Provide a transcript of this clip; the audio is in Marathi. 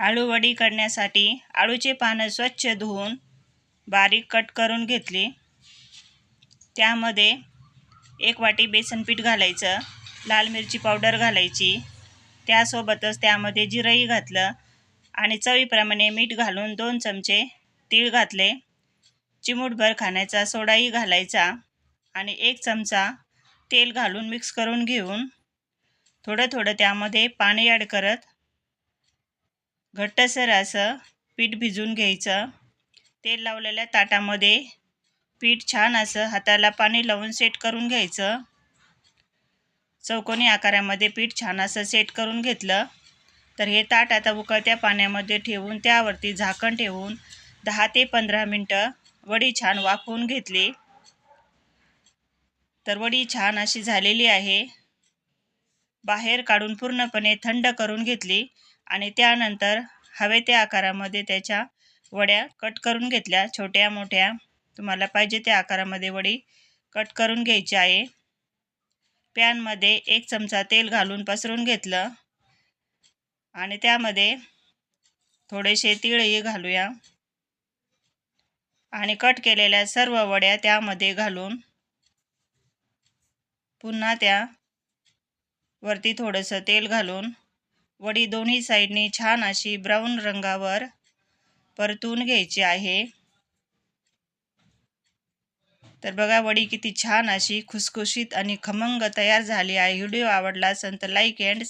आळू वडी करण्यासाठी आळूचे पानं स्वच्छ धुवून बारीक कट करून घेतली. त्यामध्ये एक वाटी बेसनपीठ घालायचं लाल मिरची पावडर घालायची. त्यासोबतच त्यामध्ये जिरंही घातलं आणि चवीप्रमाणे मीठ घालून दोन चमचे तीळ घातले. चिमूटभर खाण्याचा सोडाही घालायचा आणि एक चमचा तेल घालून मिक्स करून घेऊन थोडं थोडं त्यामध्ये पाणी ॲड करत घट्टसर असं पीठ भिजून घ्यायचं. तेल लावलेल्या ताटामध्ये पीठ छान असं हाताला पाणी लावून सेट करून घ्यायचं. चौकोनी आकारामध्ये पीठ छान असं सेट करून घेतलं. तर हे ताट आता उकळत्या पाण्यामध्ये ठेवून त्यावरती झाकण ठेवून दहा ते पंधरा मिनटं वडी छान वाफवून घेतली. तर वडी छान अशी झालेली आहे. बाहेर काढून पूर्णपणे थंड करून घेतली आणि त्यानंतर हवे त्या आकारामध्ये त्याच्या वड्या कट करून घेतल्या. छोट्या मोठ्या तुम्हाला पाहिजे त्या आकारामध्ये वडी कट करून घ्यायची आहे. पॅनमध्ये एक चमचा तेल घालून पसरून घेतलं. आणि त्यामध्ये थोडेसे तिळही घालूया. आणि कट केलेल्या सर्व वड्या त्यामध्ये घालून पुन्हा त्या वरती थोडंसं तेल घालून वडी दोन्ही साईडनी छान अशी ब्राऊन रंगावर परतून घ्यायची आहे. तर बघा वडी किती छान अशी खुसखुशीत आणि खमंग तयार झाली आहे. व्हिडिओ आवडला असेल तर लाईक अँड